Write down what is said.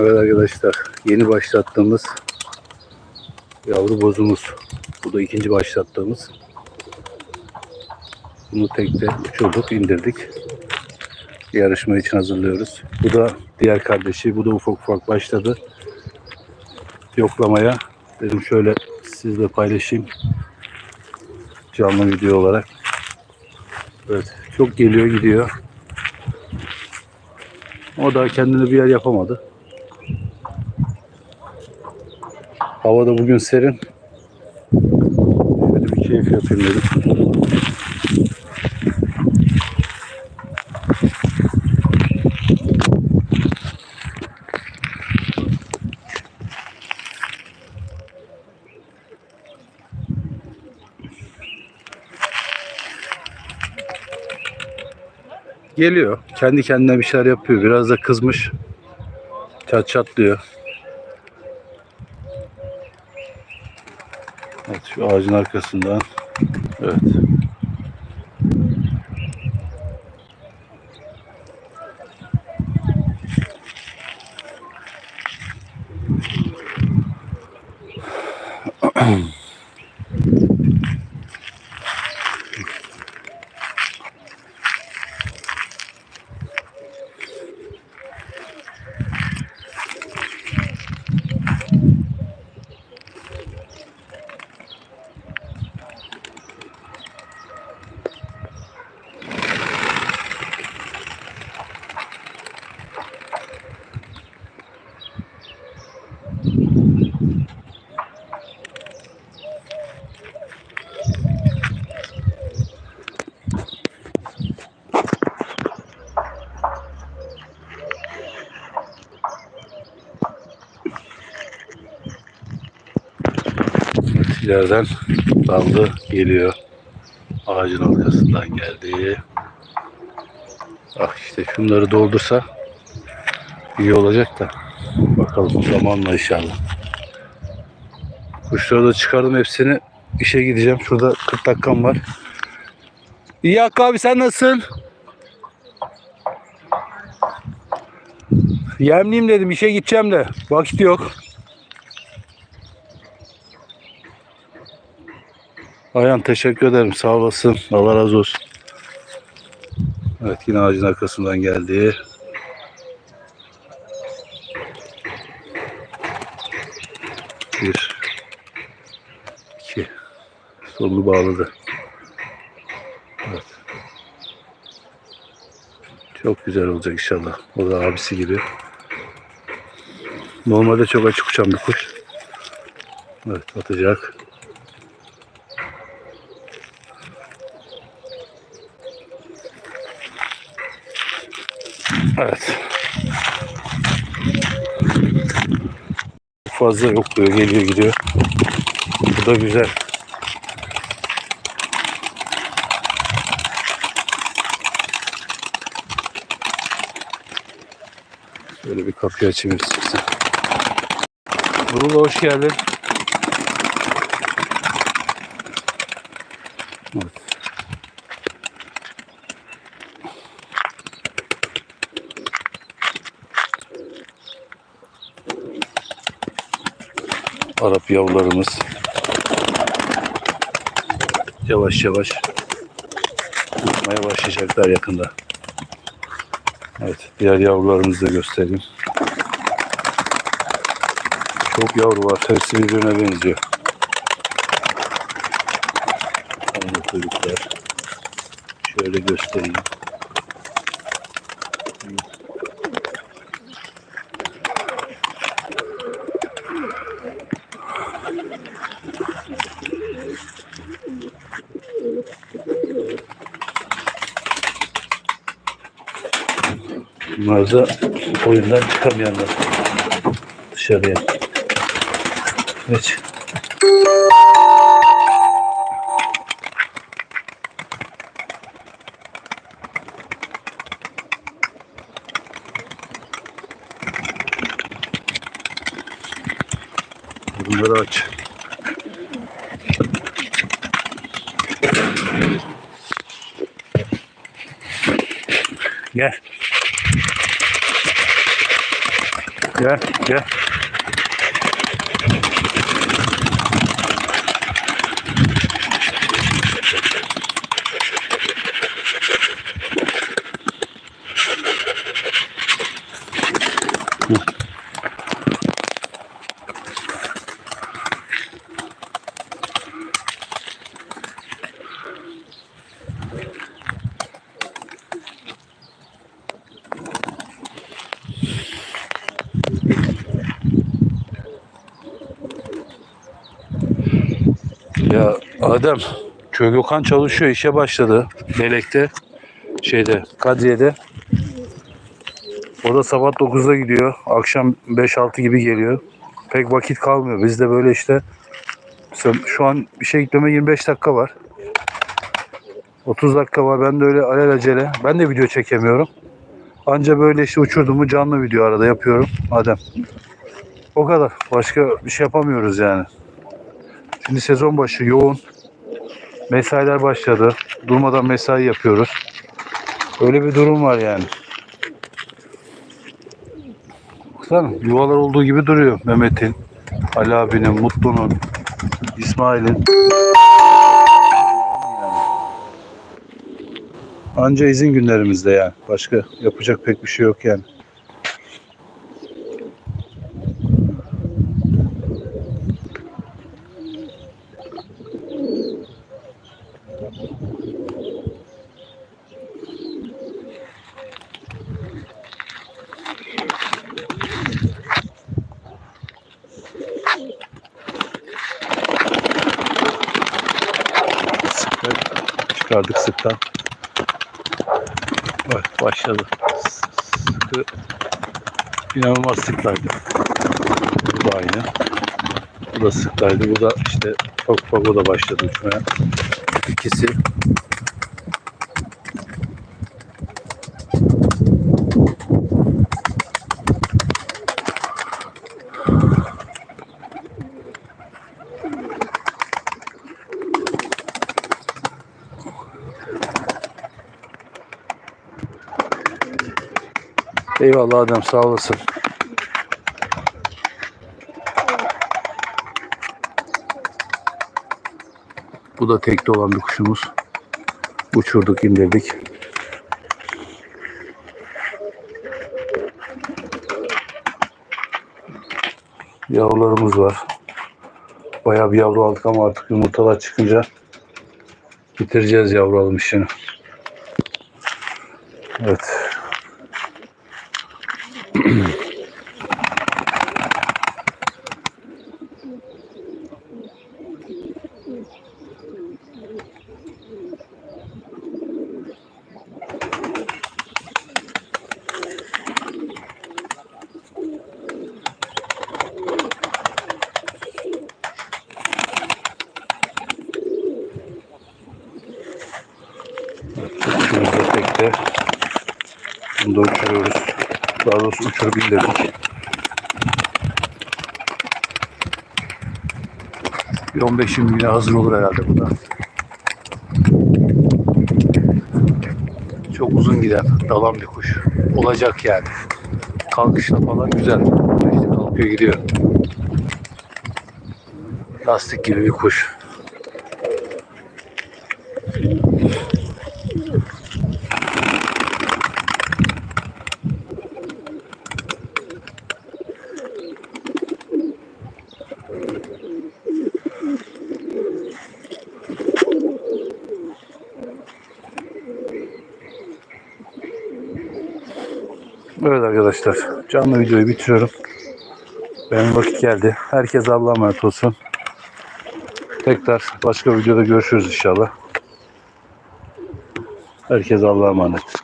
Evet arkadaşlar yeni başlattığımız yavru bozumuz. Bu da ikinci başlattığımız. Bunu tekte uçurduk indirdik. Yarışma için hazırlıyoruz. Bu da diğer kardeşi. Bu da ufak ufak başladı. Yoklamaya. Dedim şöyle sizle paylaşayım. Canlı video olarak. Evet. Çok geliyor gidiyor. O da kendine bir yer yapamadı. Hava da bugün serin. Şöyle bir keyif yapayım dedim. Geliyor. Kendi kendine bir şeyler yapıyor. Biraz da kızmış. Çat çatlıyor. Evet şu ağacın arkasından. Evet. İleriden daldı geliyor. Ağacın arkasından geldi. Ah işte şunları doldursa iyi olacak da. Bakalım zamanla inşallah. Kuşları da çıkardım hepsini. İşe gideceğim. Şurada 40 dakikam var. İyi Hakkı abi sen nasılsın? Yemliyim dedim. işe gideceğim de. Vakit yok. Ayhan teşekkür ederim. Sağ olasın. Allah razı olsun. Evet yine ağacın arkasından geldi. Bir. iki. Sonunu bağladı. Evet. Çok güzel olacak inşallah. O da abisi gibi. Normalde çok açık uçan bir kuş. Evet atacak. Evet. Fazla yokluyor, geliyor gidiyor. Bu da güzel. Şöyle bir kapıyı açayım istersen. Nurullah hoş geldin. Evet. Arap yavrularımız yavaş yavaş uçmaya başlayacaklar yakında. Evet, diğer yavrularımızı da göstereyim. Çok yavru var. Hepsi birbirine benziyor. Aynı kuyruklar. Şöyle göstereyim. Bunlar da oyundan çıkamayanlar. Dışarı dışarıya. Geç. Bunları aç. Gel. Gel, gel. Adem, Köy Gökhan çalışıyor, işe başladı. Melek'te, şeyde, Kadriye'de. O da sabah 9'da gidiyor. Akşam 5-6 gibi geliyor. Pek vakit kalmıyor. Bizde böyle işte şu an işe gitmeme 25 dakika var. 30 dakika var. Ben de öyle alelacele. Ben de video çekemiyorum. Anca böyle işte uçurduğumu canlı video arada yapıyorum. Adem. O kadar. Başka bir şey yapamıyoruz yani. Şimdi sezon başı yoğun. Mesailer başladı. Durmadan mesai yapıyoruz. Öyle bir durum var yani. Baksana yuvalar olduğu gibi duruyor Mehmet'in, Ali abinin, Mutlu'nun, İsmail'in. Anca izin günlerimizde yani. Başka yapacak pek bir şey yok yani. Çıkardık sıktan. Bak başladı. Sıkı inanılmaz sıklaydı. Bu da aynı. Bu da sıklaydı. Bu da işte ufak ufak o da başladı uçmaya. İkisi Eyvallah Adem sağ olasın. Bu da tekte olan bir kuşumuz. Uçurduk indirdik. Yavrularımız var. Bayağı bir yavru aldık ama artık yumurtalar çıkınca bitireceğiz yavru alım işini. Evet. Kuşumuz da tekte. Bunu da uçuruyoruz. Daha doğrusu uçurup indirdik. Bir 15-20 güne hazır olur herhalde bu da. Çok uzun giden, dalan bir kuş. Olacak yani. Kalkışla falan güzel. İşte kalkıyor gidiyor. Lastik gibi bir kuş. Evet arkadaşlar canlı videoyu bitiriyorum. Benim vakit geldi. Herkes Allah'a emanet olsun. Tekrar başka videoda görüşürüz inşallah. Herkes Allah'a emanet.